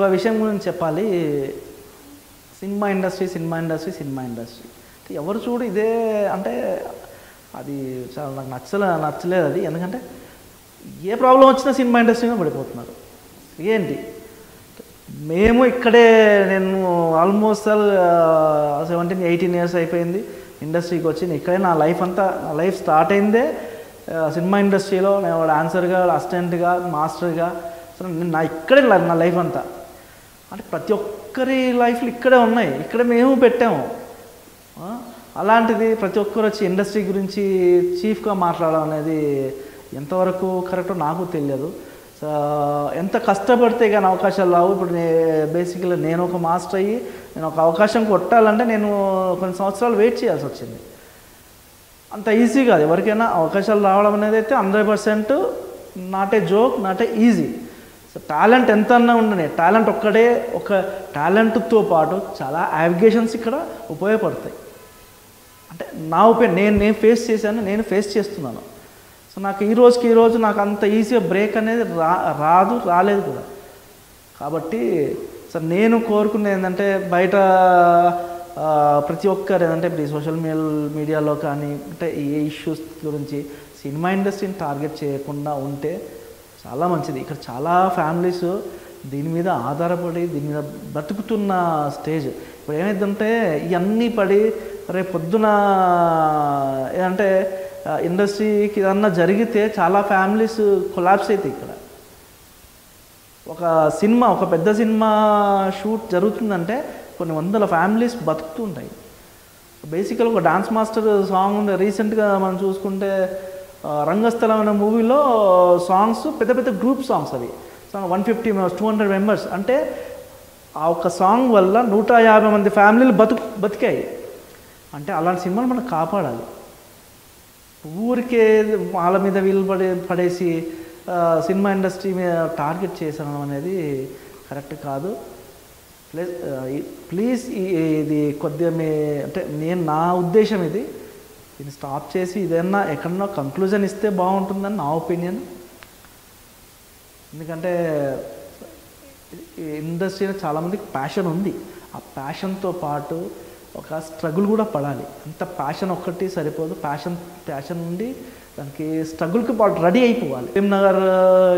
ఇంకొక విషయం గురించి చెప్పాలి. Cinema industry cinema industry cinema industry. ఎవరు చూడు ఇదే అంటే అది చాలా నాకు నచ్చలే నచ్చలేదు అది. ఎందుకంటే ఏ ప్రాబ్లం వచ్చినా సినిమా ఇండస్ట్రీలో పడిపోతున్నారు. ఏంటి? మేము ఇక్కడే నేను ఆల్మోస్ట్ సెవెంటీన్ ఎయిటీన్ ఇయర్స్ అయిపోయింది ఇండస్ట్రీకి వచ్చి. నేను ఇక్కడే నా లైఫ్ అంతా నా లైఫ్ స్టార్ట్ అయిందే సినిమా ఇండస్ట్రీలో. నేను డాన్సర్గా అసిస్టెంట్గా మాస్టర్గా. సో నా ఇక్కడే నా లైఫ్ అంతా. అంటే ప్రతి ఒక్కరి లైఫ్లు ఇక్కడే ఉన్నాయి. ఇక్కడే మేము పెట్టాము. అలాంటిది ప్రతి ఒక్కరు వచ్చి ఇండస్ట్రీ గురించి చీఫ్గా మాట్లాడడం అనేది ఎంతవరకు కరెక్టో నాకు తెలియదు. సో ఎంత కష్టపడితే కానీ అవకాశాలు రావు. ఇప్పుడు నే బేసిక్గా నేను ఒక మాస్టర్ అయ్యి నేను ఒక అవకాశం కొట్టాలంటే నేను కొన్ని సంవత్సరాలు వెయిట్ చేయాల్సి వచ్చింది. అంత ఈజీ కాదు. ఎవరికైనా అవకాశాలు రావడం అనేది అయితే hundred percent not a joke not a easy. So talent ఎంత అన్నా ఉండని టాలెంట్ ఒక్కడే ఒక టాలెంట్తో పాటు చాలా యావిగేషన్స్ ఇక్కడ ఉపయోగపడతాయి. అంటే నా ఉపయోగం నేను నేను ఫేస్ చేశాను నేను ఫేస్ చేస్తున్నాను. సో నాకు ఈ రోజుకి ఈ రోజు నాకు అంత ఈజీగా బ్రేక్ అనేది రా రాదు రాలేదు కూడా. కాబట్టి సార్ నేను కోరుకునేది ఏంటంటే బయట ప్రతి ఒక్కరు ఏంటంటే ఇప్పుడు సోషల్ మీడియా మీడియాలో కానీ అంటే ఏ ఇష్యూస్ గురించి సినిమా ఇండస్ట్రీని టార్గెట్ చేయకుండా ఉంటే చాలా మంచిది. ఇక్కడ చాలా ఫ్యామిలీస్ దీని మీద ఆధారపడి దీని మీద బతుకుతున్న స్టేజ్. ఇప్పుడు ఏమైందంటే ఇవన్నీ పడి రేపు పొద్దున అంటే ఇండస్ట్రీకి ఏదన్నా జరిగితే చాలా ఫ్యామిలీస్ కొలాప్స్ అవుతాయి ఇక్కడ. ఒక సినిమా ఒక పెద్ద సినిమా షూట్ జరుగుతుందంటే కొన్ని వందల ఫ్యామిలీస్ బతుకుతుంటాయి బేసికల్గా బేసికల్ ఒక డాన్స్ మాస్టర్ సాంగ్ ఉంది రీసెంట్గా మనం చూసుకుంటే రంగస్థలం అనే మూవీలో సాంగ్స్ పెద్ద పెద్ద గ్రూప్ సాంగ్స్ అవి. One fifty members two hundred members అంటే ఆ ఒక్క సాంగ్ వల్ల నూట యాభై మంది ఫ్యామిలీలు బతుకు బతికాయి. అంటే అలాంటి సినిమాలు మనం కాపాడాలి. ఊరికే వాళ్ళ మీద వీళ్ళు పడే పడేసి సినిమా ఇండస్ట్రీ మీద టార్గెట్ చేసడం అనేది కరెక్ట్ కాదు. ప్లస్ ప్లీజ్ ఇది కొద్దిగా మీ అంటే నేను నా ఉద్దేశం ఇది. దీన్ని స్టాప్ చేసి ఇదన్నా ఎక్కడన్నా కంక్లూజన్ ఇస్తే బాగుంటుందని నా ఒపీనియన్ ఎందుకంటే ఇండస్ట్రీలో చాలామందికి ప్యాషన్ ఉంది. ఆ ప్యాషన్తో పాటు ఒక స్ట్రగుల్ కూడా పడాలి. అంత ప్యాషన్ ఒక్కటి సరిపోదు. ప్యాషన్ ప్యాషన్ ఉండి దానికి స్ట్రగుల్కి పాటు రెడీ అయిపోవాలి. నగర్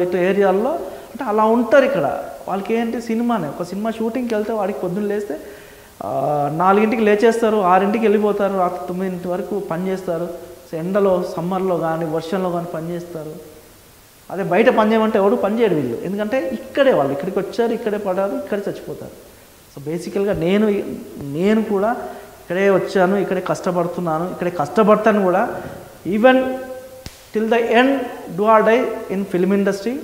ఇటు ఏరియాల్లో అంటే అలా ఉంటారు ఇక్కడ. వాళ్ళకి ఏంటి సినిమానే. ఒక సినిమా షూటింగ్కి వెళ్తే వాడికి పొద్దున్న లేస్తే నాలుగింటికి లేచేస్తారు ఆరింటికి వెళ్ళిపోతారు రాత్రి తొమ్మిదింటి వరకు పని చేస్తారు. ఎండలో సమ్మర్లో కానీ వర్షంలో కానీ పని చేస్తారు. అదే బయట పని చేయమంటే ఎవడు పని చేయడు వీళ్ళు. ఎందుకంటే ఇక్కడే వాళ్ళు ఇక్కడికి వచ్చారు ఇక్కడే పడారు ఇక్కడే చచ్చిపోతారు. సో బేసికల్గా నేను నేను కూడా ఇక్కడే వచ్చాను ఇక్కడే కష్టపడుతున్నాను ఇక్కడే కష్టపడతాను కూడా. Even till the end do or die in film industry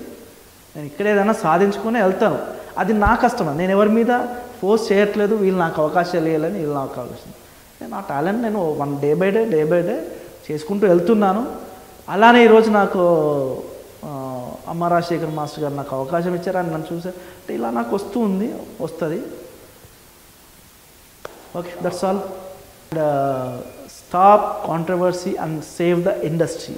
నేను ఇక్కడ ఏదైనా సాధించుకొని వెళ్తాను. అది నా కష్టం నేను ఎవరి మీద ఫోర్స్ చేయట్లేదు వీళ్ళు నాకు అవకాశాలు ఇవ్వాలని వీళ్ళు నాకు అవకాశం నేను నా టాలెంట్ నేను one day by day day by day చేసుకుంటూ వెళ్తున్నాను. అలానే ఈరోజు నాకు అమ్మ రాజశేఖర్ మాస్టర్ గారు నాకు అవకాశం ఇచ్చారని నన్ను చూసే అంటే ఇలా నాకు వస్తూ ఉంది వస్తుంది. Okay that's all stop controversy and save the industry